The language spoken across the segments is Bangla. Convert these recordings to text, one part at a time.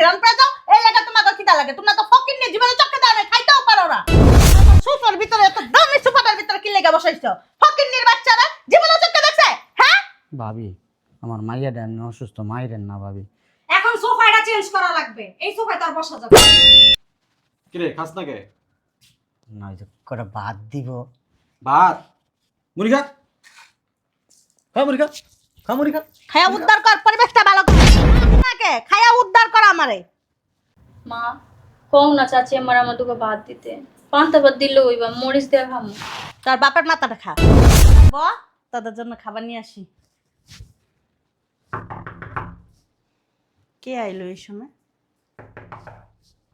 গ্রাম পেয়ে যাও এই লাগে তোমাকে খিদা লাগে। তোমরা তো ফকির নিয়ে জীবনে চক্কে দাও না খাইতেও পারো না। সুপার ভিতরে এত দামি সুপারের ভিতরে কি লেগে বসাইছো? ফকির নির বাচ্চারা জীবনে চক্কে দেখছে হ্যাঁ? ভাবি আমার মাইয়াটা এমনি অসুস্থ মাইরেন না ভাবি। এখন সোফাটা চেঞ্জ করা লাগবে। এই সোফায় তার বসা যাবে না। কিরে খাস না কে? না যে কটা বাদ দিব। ভাত? মুড়ি খা খা মুড়ি খা খা মুড়ি খা খায়া উদ্ধার কর পরিবেশটা ভালো কর। কর আমারে। মা কম না চাচি আমার আমার তোকে ভাত দিতে। পান্তা ভাত দিলে ওইবা মরিচ দিয়ে খামো। তোর বাপের মাথাটা খা। ব তোদের জন্য খাবার নিয়ে আসি। কে আইলো এই সময়?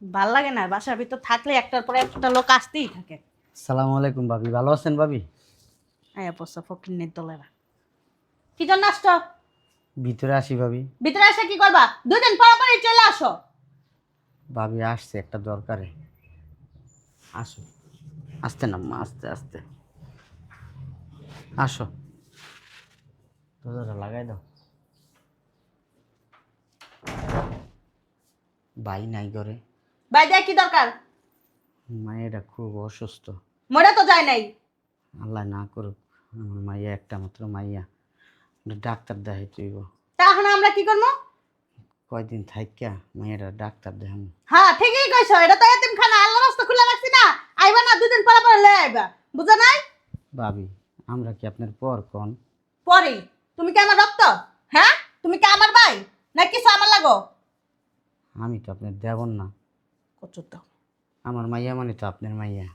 ভালো লাগে না বাসার ভিতর থাকলে একটার পরে একটা লোক আসতেই থাকে। সালাম আলাইকুম ভাবি ভালো আছেন ভাবি? আয়া পোষা ফকির দলেরা। কি জন্য আসছো? ভিতরে আসি ভাবি। ভিতরে এসে কি করবা? দুই দিন পর পরই চলে আসো। ভাবি আসছে একটা দরকারে। আসো। আসতে না মা আস্তে আস্তে। আসো। দরজাটা লাগাই দাও। ভাই নাই করে ভাই দেখ কি দরকার। মায়েরা খুব অসুস্থ। মরে তো যায় নাই। আল্লাহ না করুক আমার মাইয়া একটা মাত্র মাইয়া। ডাক্তার দেখাই তুইব তা এখন আমরা কি করব কয়দিন থাইকা মায়েরা ডাক্তার দেখাম। হ্যাঁ ঠিকই কইছো এটা তো এতিম খানা আল্লাহ রাস্তা খোলা রাখছি না। আইবা না দুদিন পরে পরে লয়ে আইবা। বুঝো নাই? ভাবি আমরা কি আপনার পর কোন? পরে। তুমি কি আমার রক্ত? হ্যাঁ? তুমি কি আমার ভাই? না কিছু আমার লাগো? আমি তো আপনার দেবন না। কচুর দাও। আমার মাইয়া মানে তো আপনার মাইয়া।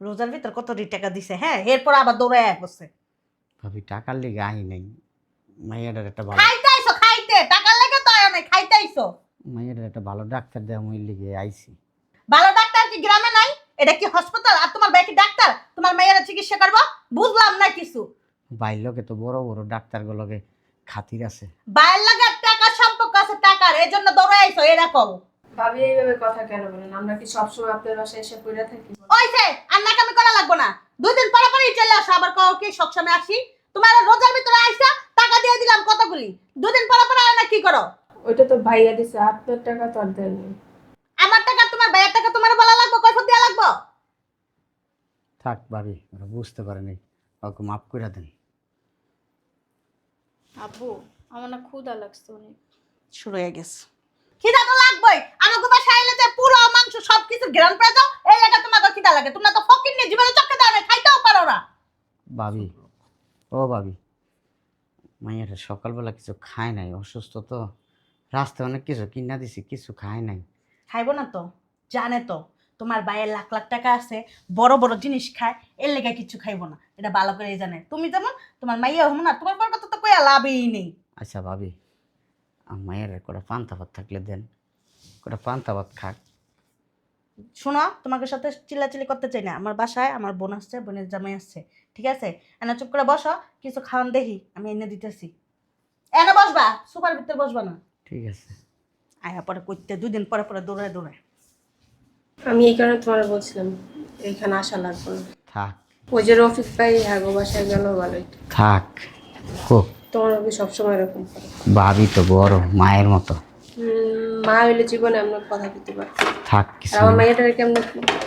রোজার ভিতর কত টাকা দিছে হ্যাঁ? এরপর আবার দৌড়ায় বসে। ভাবি টাকার লিগে আহি নাই। মাইয়াটার একটা ভালো খাইতে আইছো খাইতে। টাকার লেগে তো আয় নাই খাইতে আইছো মাইয়াটার একটা ভালো ডাক্তার দেওয়া মই লিগে আইছি। ভালো ডাক্তার কি গ্রামে নাই? এটা কি হাসপাতাল আর তোমার ভাই কি ডাক্তার? তোমার মেয়েরা চিকিৎসা করব? বুঝলাম না কিছু। বাইর লোকে তো বড় বড় ডাক্তার ডাক্তারগুলোকে খাতির আছে। বাইরের লাগে টাকার সম্পর্ক আছে টাকার এই জন্য দৌড়ে আইছো এরকম। ভাবি এইভাবে কথা কেন বলেন? আমরা কি সবসময় আপনার বাসায় এসে পড়ে থাকি? ওইছে আর নাকামি করা লাগবো না। দুই দিন পরে পরেই চলে আসো আবার কও কি সবসময় আসি? তোমার রোজার ভিতরে আইসা টাকা দিয়ে দিলাম কতগুলি? দুদিন পরে পরে আর না কি করো? ওইটা তো ভাইয়া দিছে আপনার টাকা তো আর আমার টাকা তোমার ভাইয়ের টাকা তোমার বলা লাগবো কৈফত দেওয়া লাগবো? থাক ভাবি ওরা বুঝতে পারেনি। ওকে মাফ করে দেন। আব্বু আমার না ক্ষুধা লাগছে অনেক। শুরু হয়ে গেছে। খিদা তো লাগবেই। আমাকে বাসায় আইলে যে পুরো মাংস সব কিছু গ্রাম পেয়ে যাও এই লাগে তোমাকে খিদা লাগে। তোমরা তো ফকির নিয়ে জীবনে চক্কে দাও না খাইতেও পারো না। ভাবি ও ভাবি মাইয়াটা সকালবেলা কিছু খায় নাই অসুস্থ তো। রাস্তায় অনেক কিছু কিনা দিছি কিছু খায় নাই। খাইবো না তো জানে তো তোমার বাইয়ের লাখ লাখ টাকা আছে বড় বড় জিনিস খায় এর লেগে কিছু খাইবো না। এটা ভালো করে জানে। তুমি যেমন তোমার মাইয়া হম না তোমার পর কথা তো কইয়া লাভই নেই। আচ্ছা ভাবি মায়ের কটা পান্তা ভাত থাকলে দেন কটা পান্তা ভাত খাক। শোনো তোমাকে সাথে চিল্লাচিল্লি করতে চাই না। আমার বাসায় আমার বোন আসছে বোনের জামাই আসছে ঠিক আছে? এনে চুপ করে বসো কিছু খাওয়ান দেখি আমি এনে দিতেছি। এনে বসবা সুপার ভিতরে বসবা না। ঠিক আছে। আয়া পরে করতে দুদিন পরে পরে দৌড়ায় দৌড়ায়। আমি এই কারণে তোমার বলছিলাম এখানে আসা লাগবে না। থাক। ওই যে রফিক ভাই আগো বাসায় গেল ভালোই। থাক কো তোমার সবসময় এরকম করে। ভাবি তো বড় মায়ের মতো। মা হইলে জীবনে আমরা কথা দিতে পারি থাক কিছু আমার কেমন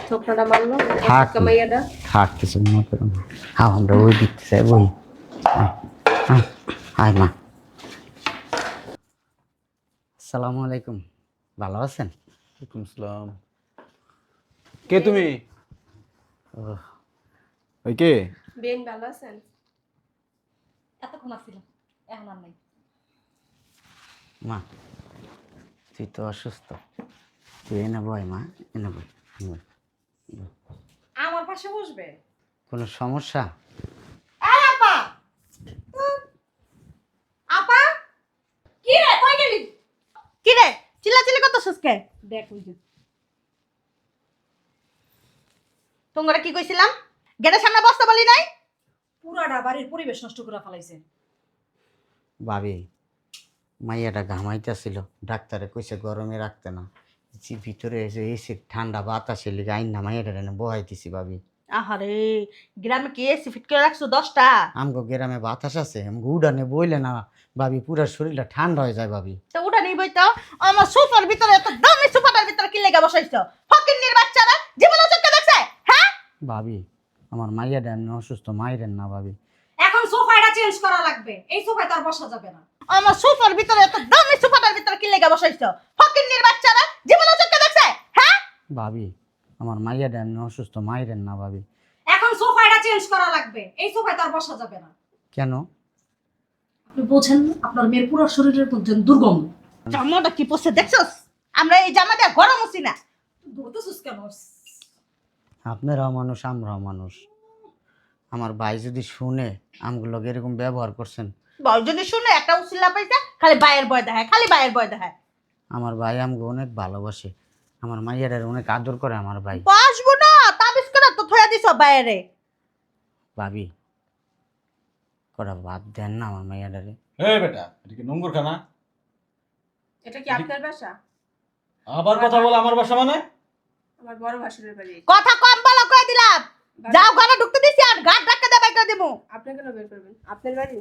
থোকনাটা মারলো? থাক। মাইয়াটা। থাক কিছু মনে করো না। হ্যাঁ আমরা ওই দিকতে চাই বই আয়, মা। আসসালামু আলাইকুম। ভালো আছেন? ওয়ালাইকুম আসসালাম। কে তুমি? ও ওই কে? বেন ভালো আছেন? এতক্ষণ আসছিলাম। এখন আর নাই। মা তুই তো অসুস্থ। তুই এনে বয় মা এনে আমার পাশে বসবে? কোনো সমস্যা? এই আপা! উম। আপা! কি রে কই গেলি? কি রে চিল্লাচিল্লি কত সুস্কে দেখ ওই যে। তোমরা কি কইছিলাম? গেটের সামনে বসতে বলি নাই? পুরাটা বাড়ির পরিবেশ নষ্ট করে ফেলাইছে। ভাবি মাইয়াটা ঘামাইতেছিল। ডাক্তারে কইছে গরমে রাখতে না। যে ভিতরে এসে এসে ঠান্ডা বাতাসে লিগে আইন না মাইয়াটা এনে বহাই দিছি ভাবি। আহারে গ্রামে কি এসি ফিট করে রাখছো দশটা? আমগো গ্রামে বাতাস আছে আমগো উড়ানে বইলে না ভাবি পুরা শরীরটা ঠান্ডা হয়ে যায় ভাবি। তো ওটা নিবই তো আমার সোফার ভিতরে এত দামি সোফাটার ভিতরে কি লেগে বসাইছো? ফকিন্নির বাচ্চারা জীবনে চোখে দেখছে হ্যাঁ? ভাবি আমার মাইয়াটা এমনি অসুস্থ মাইরেন না ভাবি। এখন সোফাটা চেঞ্জ করা লাগবে। এই সোফায় তো আর বসা যাবে না। আমার সোফার ভিতরে এত দামি সোফাটার ভিতরে কি লেগে বসাইছো? ফকিন্নির বাচ্চারা জীবনে চোখে দেখছে? হ্যাঁ? ভাবি আমার মাইয়াটা এমনি অসুস্থ মাইরেন না ভাবি। এখন সোফাটা চেঞ্জ করা লাগবে। এই সোফায় তো আর বসা যাবে না। কেন? আপনি বোঝেন আপনার মেয়ের পুরো শরীরের মধ্যে দুর্গন্ধ জামাটা কি পড়ছে দেখছস? আমরা এই জামা দিয়ে গরম হচ্ছি না। ধরতেছিস কেন? আপনারাও মানুষ আমরাও মানুষ। আমার ভাই যদি শুনে আমগুলোকে এরকম ব্যবহার করছেন? বল যদি শুনে একটা উচিল্লা পাইছে খালি বাইয়ের বয় দেখায় খালি বাইয়ের বয় দেখায়। আমার ভাই আমাকে অনেক ভালোবাসে। আমার মাইয়াটার অনেক আদর করে আমার ভাই। বাসবো না তাবিজ করে তো থয়া দিছ বাইরে ভাবি কটা বাদ দেন না আমার মাইয়াটারে? হে বেটা এটা কি নোংর খানা এটা কি আপনার বাসা? আবার কথা বলে আমার বাসা মানে? আমার বড় ভাসুরের বাড়ি। কথা কম বলা কয়ে দিলাম? যাও ঘরে ঢুকতে দিছি আর গাট ধাক্কা দিয়ে বাইক করে দিমু। আপনি কেন বের করবেন? আপনার বাড়ি?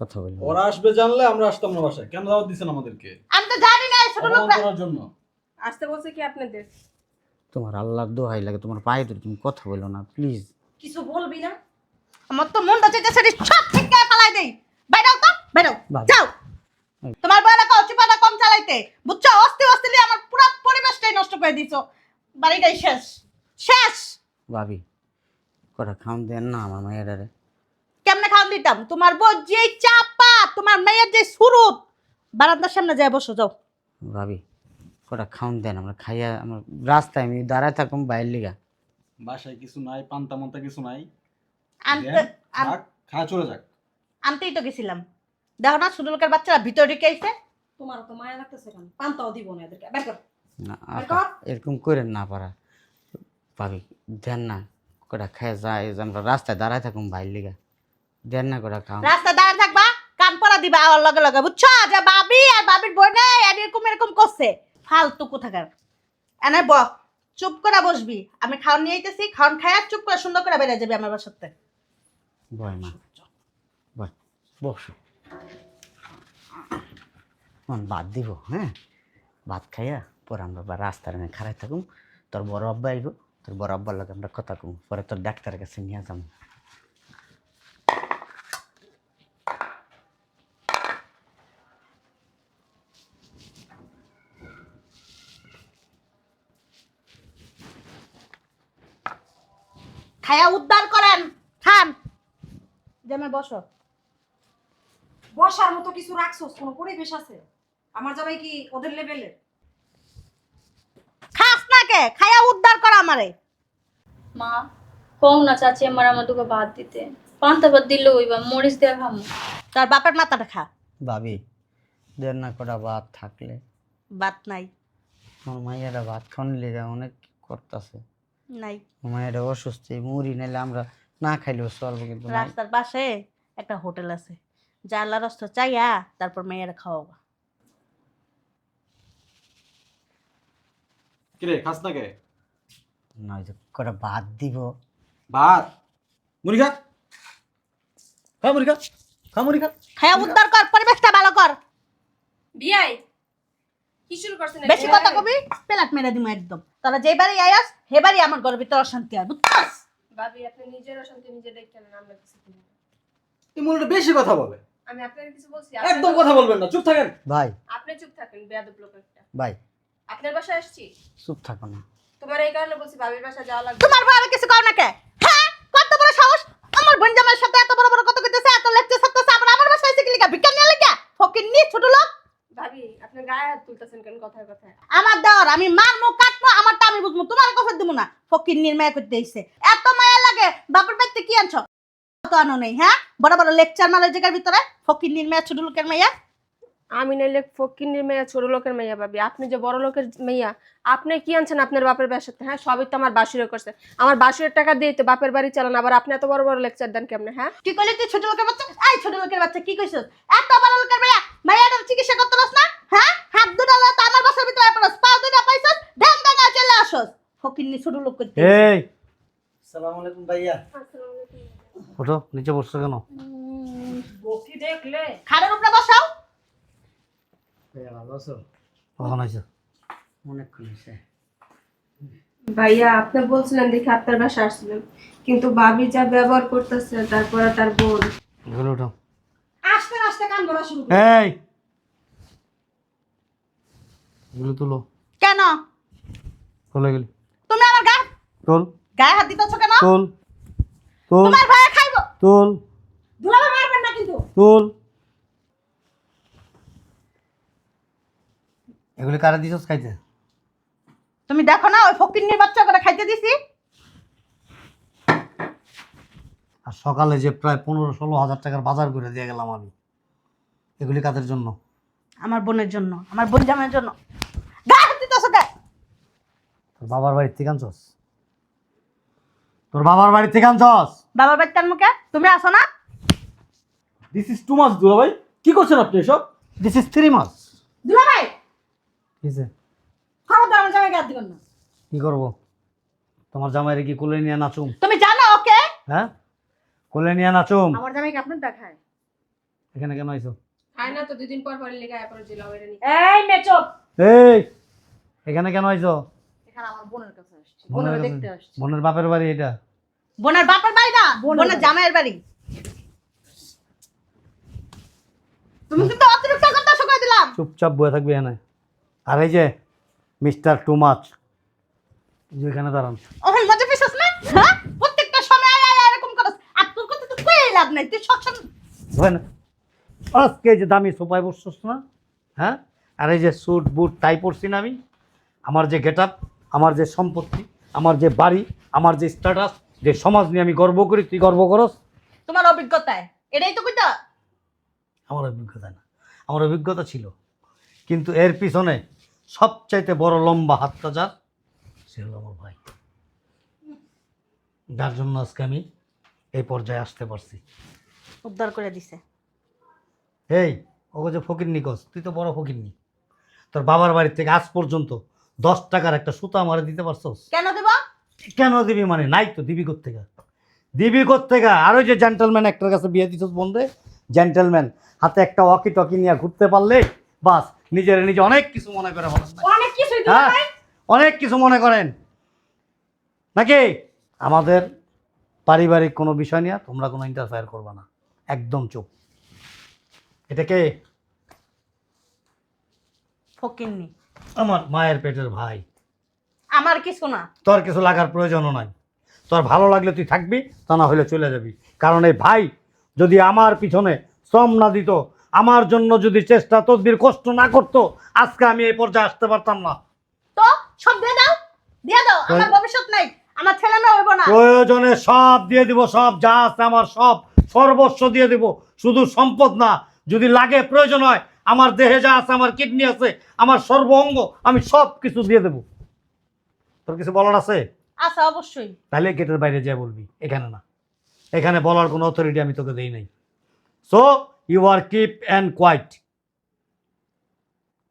কথা বলি ওরা আসবে জানলে আমরা আসতাম না বাসায়। কেন দাওয়াত দিছেন আমাদেরকে? আমি তো জানি না ছোট লোকরা করার জন্য। আসতে বলছে কি আপনাদের? তোমার আল্লাহর দোহাই লাগে তোমার পায়ে ধরে তুমি কথা বলো না প্লিজ কিছু বলবি না? আমার তো মনটা চাইতেছে সব ঠিক করে পালাই দেই। বাইরাও তো বাইরাও। যাও। তোমার বয়লা কাউ চিপাটা কম চালাইতে। বুঝছ? অস্তি অস্তি নিয়ে আমার পুরো পরিবেশটাই নষ্ট করে দিছো। বাড়িটাই শেষ। শেষ। ভাবি কটা খাওন দেন না আমার মাইয়াটারে কেমনে খাওয়ান দিতাম? তোমার বউ যে চাপা তোমার মেয়ের যে সুরুত বারান্দার সামনে যায় বসো যাও। ভাবি কটা খাওন দেন আমরা খাইয়া আমার রাস্তায় আমি দাঁড়ায় থাকুম বাইরের লিগা। বাসায় কিছু নাই পান্তা মান্তা কিছু নাই। আনতে খা চলে যাক। আনতেই তো গেছিলাম। দেখো না ছোট লোকের বাচ্চারা ভিতরে ঢুকে আইছে। তোমার তো মায়া লাগতেছে কেন? পান্তাও দিব না এদেরকে। বের কর। না বের আপা, কর। এরকম করেন না পারা ভাবি দেন না কটা খাইয়া যায় আমরা রাস্তায় দাঁড়ায় থাকুম বাইরের লিগা। দেন না কটা খাও। রাস্তা দাঁড়িয়ে থাকবা কান পরা দিবা আর লগে লগে বুঝছ? যে বাবি আর বাবির বোনে এরকম এরকম করছে। ফালতু কোথাকার। এনে ব চুপ করে বসবি। আমি খাওয়ান নিয়ে আইতেছি খাওয়ান খায়া চুপ করে সুন্দর করে বেরিয়ে যাবি আমার বাসাতে। ভয় মা ভয় বস। মন বাদ দিব হ্যাঁ? ভাত খাইয়া পরে আমরা রাস্তার খারাই থাকুম। তোর বড় আব্বা আইব। তোর বড় আব্বার লগে আমরা কথা কম পরে তোর ডাক্তারের কাছে নিয়ে যাব খায়া উদ্ধার করেন খান জমে বসো। বসার মতো কিছু রাখছোস কোনো পরিবেশ আছে? আমার জামাই কি ওদের লেভেলের না খায়া উদ্ধার কর আমারে। মা কম না চাচি আমার আমার দুটো ভাত দিতে। পান্তা ভাত দিলে ওইবা মরিচ দিয়ে খামু। তার বাপের মাথাটা খা। ভাবি দেন না কটা ভাত থাকলে। বাত নাই। আমার মাইয়ারা ভাত খাওয়ার লেগে অনেক করতেছে। নাই। মায়েরা অসুস্থ এই মুড়ি নাইলে আমরা না খাইলেও চলবো কিন্তু রাস্তার পাশে একটা হোটেল আছে। যা আল্লাহ রস্ত চাইয়া তারপর মেয়েরা খাওয়াবো। কিরে খাস না কে? না যে কটা ভাত দিব। ভাত? মুড়ি খা খা মুড়ি খা খা মুড়ি খা খায়া উদ্ধার কর পরিবেশটা ভালো কর। বিয়াই কি শুরু করছেন বেশি কথা কবি পেলাট মেরে দিমু একদম। তোরা যে বাড়ি আয়াস হে আমার ঘরের ভিতরে অশান্তি হয় বুঝছস ভাবি আপনি নিজের অশান্তি নিজে দেখেন আমরা কিছু করি এই মুড়িটা বেশি কথা বলে। আমি আপনার কিছু বলছি একদম কথা বলবেন না চুপ থাকেন। ভাই। আপনি চুপ থাকেন বেয়াদব লোক একটা। ভাই আপনার বাসায় আসছি? চুপ থাকো না। তোমার এই কারণে বলছি ভাবির বাসায় যাওয়া লাগবে। তোমার বউ কিছু কর না কে? হ্যাঁ? কত বড় সাহস? আমার বোন জামাইয়ের সাথে এত বড় বড় কথা কইতেছে এত লেকচার করতেছে আবার আমার বাসায় এসে কি লিখা? ভিক্ষা নিয়ে লিখা? ফকির নি ছোট লোক। ভাবি আপনি গায়ে হাত তুলতেছেন কেন কথায় কথায়? আমার দেওয়ার আমি মারমু কাটমু আমারটা আমি বুঝমু তোমার কফর দিব না। ফকির নির্মায় করতে এসে এত মায়া লাগে বাপের বাড়িতে কি আনছো? তো আনো নেই হ্যাঁ? বড় বড় লেকচার মারে জায়গার ভিতরে ফকির নির্মায় ছোট লোকের মাইয়া আমি নাইলে ফকিন্নির মেয়া ছোট লোকের মেয়া ভাবি। আপনি যে বড় লোকের মেয়া আপনি কি আনছেন আপনার বাপের বাসাতে? হ্যাঁ সবই তো আমার বাসুরে করছে। আমার বাসুরের টাকা দিয়ে তো বাপের বাড়ি চালান আবার আপনি এত বড় বড় লেকচার দেন কেমনে হ্যাঁ? কি কইলি তুই ছোট লোকের বাচ্চা? এই ছোট লোকের বাচ্চা কি কইছস? এত বড় লোকের মাইয়া মাইয়াটার চিকিৎসা করতে পারছ না? হ্যাঁ? হাত দুটা লয়ে তো আমার বাসার ভিতরে পড়স পা দুটা পাইছস ঢ্যাং ঢ্যাঙ্গা চলে আসস। ফকির নি ছোট লোক করতে এই! সালাম আলাইকুম ভাইয়া। আসসালামু আলাইকুম। ওঠো নিচে বসছো কেন? বকি দেখলে। খাড়ের উপরে বসাও। ভালো আছো কখন আইছো অনেকক্ষণ হয়েছে ভাইয়া আপনি বলছিলেন দেখে আপনার বাসা আসছিলাম কিন্তু ভাবি যা ব্যবহার করতেছে তারপরে তার বোন। এগুলো উঠাও আস্তে আস্তে কান ভরা শুরু করো। এই! এগুলো তুলো। কেন? তোলে গেলি। তুমি আমার গা তোল। গায়ে হাত দিতেছ কেন? তোল। তোল। তোমার ভাই খাইবো। তোল। দুলাভাই মারবেন না কিন্তু। তোল। এগুলি কারা দিছস খাইতে? তুমি দেখো না ওই ফকিন্নির বাচ্চা করে খাইতে দিছি। আর সকালে যে প্রায় পনেরো ষোলো হাজার টাকার বাজার করে দিয়ে গেলাম আমি। এগুলি কাদের জন্য? আমার বোনের জন্য আমার বোন জামাইয়ের জন্য। গায়ে হাত দিতেছ তোর বাবার বাড়ির থেকে আনছস? তোর বাবার বাড়ির থেকে আনছস? বাবার বাড়িতে আনব কে? তুমি আসো না। দিস ইজ টু মাস দুলা ভাই কি করছেন আপনি এসব? দিস ইজ থ্রি মাস দুলাভাই কিসে খবরদার আমার জামাইকে হাত দিবেন না। কি করব? তোমার জামাইরে কি কোলে নিয়ে নাচুম? তুমি জানো ওকে? হ্যাঁ? কোলে নিয়ে নাচুম? আমার জামাইকে আপনার দেখায়। এখানে কেন আইছো? খায় না তো দুদিন পর পর লেগে আয় পরে জিলা নি এই মেচপ এই এখানে কেন আইছো? এখানে আমার বোনের কাছে আসছি। বোনের কাছে? দেখতে আসছি। বোনের বাপের বাড়ি এটা? বোনের বাপের বাড়ি না বোনের বোনের জামাইয়ের বাড়ি। তুমি কিন্তু অতিরিক্ত কথা শুকাই দিলাম। চুপচাপ বয়ে থাকবে এখানে। আর এই যে মিস্টার টু মাচ এখানে দাঁড়ান। ওখানে মজা পেছিস না? হ্যাঁ? প্রত্যেকটা সময় আয় আয় এরকম করস। আর তোর কথা তো কই লাভ নাই। তুই সবসময় হয় না আজকে যে দামি সোফায় বসছস না? হ্যাঁ? আর এই যে স্যুট বুট টাই পরছি না আমি। আমার যে গেট আমার যে সম্পত্তি আমার যে বাড়ি আমার যে স্ট্যাটাস যে সমাজ নিয়ে আমি গর্ব করি তুই গর্ব করস? তোমার অভিজ্ঞতায়। এটাই তো কইতা। আমার অভিজ্ঞতা না। আমার অভিজ্ঞতা ছিল। কিন্তু এর পিছনে সবচাইতে বড় লম্বা হাতটা যার সে হলো আমার ভাই। যার জন্য আজকে আমি এই পর্যায়ে আসতে পারছি। উদ্ধার করে দিছে। এই ওকে যে ফকির নিকস তুই তো বড় ফকির নি। তোর বাবার বাড়ির থেকে আজ পর্যন্ত দশ টাকার একটা সুতা আমারে দিতে পারছস? কেন দেবা? কেন দিবি মানে? নাই তো দিবি কোথেকে দিবি কোথেকে আর ওই যে জেন্টেলম্যান একটার কাছে বিয়ে দিছস বন্ধে জেন্টেলম্যান হাতে একটা ওয়াকি টকি নিয়ে ঘুরতে পারলে বাস নিজের নিজে অনেক কিছু মনে করে অনেক কিছুই হ্যাঁ অনেক কিছু মনে করেন। নাকি? আমাদের পারিবারিক কোনো বিষয় নিয়ে তোমরা কোনো ইন্টারফেয়ার করবে না। একদম চুপ। এটাকে ফকিন্নি। আমার মায়ের পেটের ভাই। আমার কিছু না। তোর কিছু লাগার প্রয়োজনও নাই। তোর ভালো লাগলে তুই থাকবি তা না হলে চলে যাবি। কারণ এই ভাই যদি আমার পিছনে শ্রম না দিত আমার জন্য যদি চেষ্টা তদবির কষ্ট না করতো আজকে আমি এই পর্যায়ে আসতে পারতাম না। তো সব দিয়ে দাও। দিয়ে দাও আমার ভবিষ্যৎ নাই। আমার ছেলে মেয়ে হইব না। প্রয়োজনে সব দিয়ে দিব সব যা আছে আমার সব সর্বস্ব দিয়ে দিব। শুধু সম্পদ না যদি লাগে প্রয়োজন হয় আমার দেহে যা আছে আমার কিডনি আছে আমার সর্ব অঙ্গ আমি সব কিছু দিয়ে দেব। তোর কিছু বলার আছে? আচ্ছা অবশ্যই। তাহলে গেটের বাইরে যা বলবি এখানে না। এখানে বলার কোনো অথরিটি আমি তোকে দেই নাই। So you are keep and quiet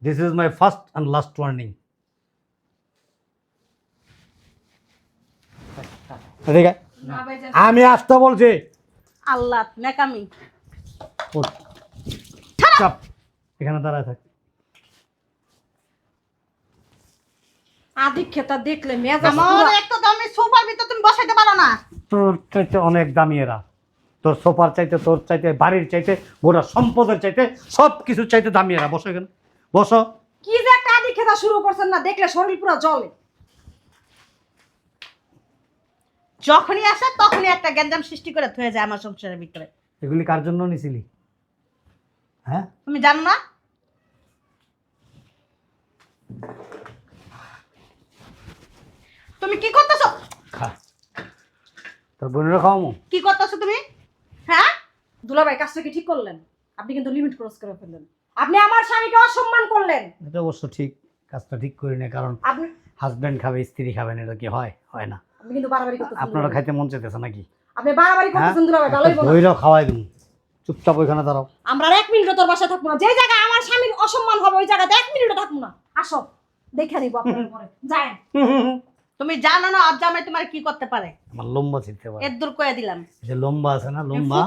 this is my first and last warning যা আমি আসতে বলছি। আল্লাহ নেকামি। চাপ। এখানে দাঁড়ায় থাক। আদি খেতা দেখলে মেজাজ আমার একটা দামি সোফার ভিতর তুমি বসাইতে পারো না। তোর অনেক দামি এরা। তোর সোফার চাইতে তোর চাইতে বাড়ির চাইতে গোটা সম্পদের চাইতে সব কিছু চাইতে দামি এরা। বসো এখানে। বসো। কি যে একটা আদি খেতা শুরু করছেন না দেখলে শরীর পুরো জলে যখনই আসে তখনই একটা গ্যাঞ্জাম সৃষ্টি করে থয়ে যায় আমার সংসারের ভিতরে। এগুলি কার জন্য নিছিলি? হ্যাঁ? তুমি জানো না? তুমি কি করতেছো? খা। তোর বোনেরা খাওয়ামো? কি করতেছো তুমি? হ্যাঁ? দুলাভাই কাজটা কি ঠিক করলেন? আপনি কিন্তু লিমিট ক্রস করে ফেললেন। আপনি আমার স্বামীকে অসম্মান করলেন। এটা অবশ্য ঠিক কাজটা ঠিক করি না কারণ আপনি হাজবেন্ড খাবে স্ত্রী খাবেন এটা কি হয়? হয় না। আপনি কিন্তু বাড়াবাড়ি করতেছেন আপনারা। খাইতে মন চাইতেছে নাকি? আপনি বাড়াবাড়ি হ্যাঁ? করতেছেন দুলাভাই ভালোই বলো দইরাও খাওয়াই দিন। চুপচাপ ওইখানে দাঁড়াও। আমরা এক মিনিটও তোর বাসায় থাকব না। যে জায়গায় আমার স্বামীর অসম্মান হবে ওই জায়গাতে এক মিনিটও থাকব না। আসো দেখে নিবো আপনার পরে। যায় তুমি জানো না আর জামাই তোমার কি করতে পারে? আমার লম্বা চিনতে পারব। এর দূর করে দিলাম। যে লম্বা আছে না লম্বা?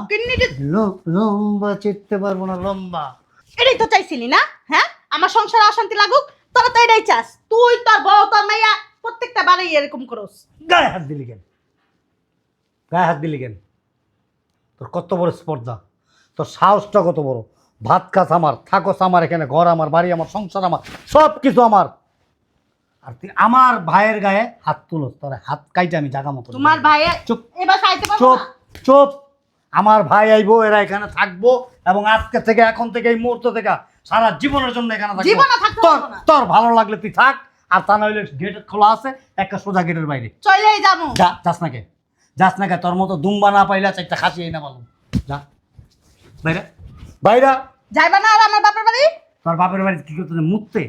লম্বা চিনতে পারব না লম্বা। এটাই তো চাইছিলি না হ্যাঁ? আমার সংসারে অশান্তি লাগুক তোরা তো এটাই চাস। তুই তোর বউ তোর মাইয়া প্রত্যেকটা বারে এরকম করস। গায়ে হাত দিলি কেন? গায়ে হাত দিলি কেন? তোর কত বড় স্পর্ধা। তোর সাহসটা কত বড়। ভাত খাস আমার থাকস আমার এখানে ঘর আমার বাড়ি আমার সংসার আমার সব কিছু আমার। আর তুই আমার ভাইয়ের গায়ে হাত তুলস তোর হাত কাইটে আমি জাগা মতো তোমার ভাইয়ের চুপ। এবার খাইতে পারব চুপ না? চুপ। আমার ভাই আইবো এরা এখানে থাকব এবং আজকে থেকে এখন থেকে এই মুহূর্ত থেকে সারা জীবনের জন্য এখানে থাকব। জীবনে থাকতে তোর পারব না। তোর ভালো লাগলে তুই থাক আর তা নইলে গেট খোলা আছে একটা সোজা গেটের বাইরে। চলেই যাব। যা যাস না কে যাস না কে তোর মতো দুম্বা না পাইলে চারটা খাসি এই না পাবো যা। বাইরে। বাইরা। যাইবা না আর আমার বাপের বাড়ি? তোর বাপের বাড়ি কি করতে মুততে।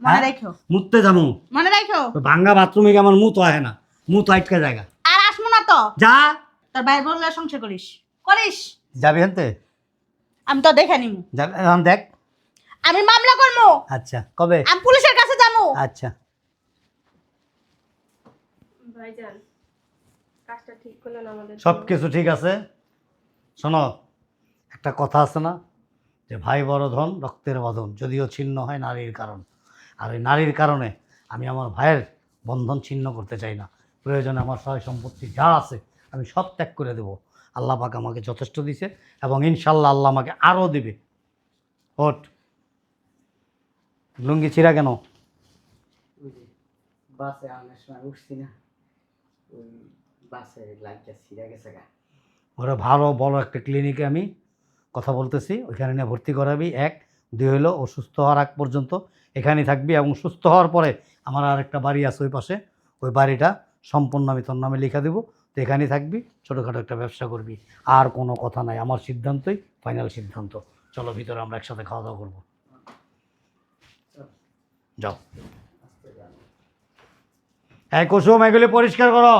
মনে হ্যাঁ? রাখো। মুততে যাব। মনে রাখো। তো ভাঙ্গা বাথরুমে কি আমার মুত হয় না। মুত আটকে জায়গা। আর আসব না তো। যা। তোর ভাই বললে সংসার করিস। করিস। যাবি হেনতে আমি তো দেখে নিমু। যাবি? দেখ। আমি মামলা করব আচ্ছা কবে? আমি পুলিশের কাছে যাব। আচ্ছা। ভাইজান কাজটা ঠিক করলেন আমাদের সব কিছু ঠিক আছে? শোনো একটা কথা আছে না? যে ভাই বড় ধন রক্তের বধন যদিও ছিন্ন হয় নারীর কারণ। আর এই নারীর কারণে আমি আমার ভাইয়ের বন্ধন ছিন্ন করতে চাই না। প্রয়োজনে আমার সহায় সম্পত্তি যা আছে আমি সব ত্যাগ করে দেবো। আল্লাহ পাক আমাকে যথেষ্ট দিছে এবং ইনশাল্লাহ আল্লাহ আমাকে আরও দিবে। ওট লুঙ্গি ছিঁড়া কেন? বাসে আনার সময় উঠছি না। ওই বাসে লাইটটা ছিঁড়ে গেছে গা। ওরা ভালো বড় একটা ক্লিনিকে আমি কথা বলতেছি। ওইখানে নিয়ে ভর্তি করাবি। এক দুই হলো ও সুস্থ হওয়ার আগ পর্যন্ত এখানেই থাকবি এবং সুস্থ হওয়ার পরে আমার আর একটা বাড়ি আছে ওই পাশে, ওই বাড়িটা সম্পূর্ণ আমি তোর নামে লিখে দেবো। তো এখানেই থাকবি, ছোটোখাটো একটা ব্যবসা করবি। আর কোনো কথা নাই, আমার সিদ্ধান্তই ফাইনাল সিদ্ধান্ত। চলো ভিতরে আমরা একসাথে খাওয়া দাওয়া করব। যাও। এক কুসুম, এগুলি পরিষ্কার করো।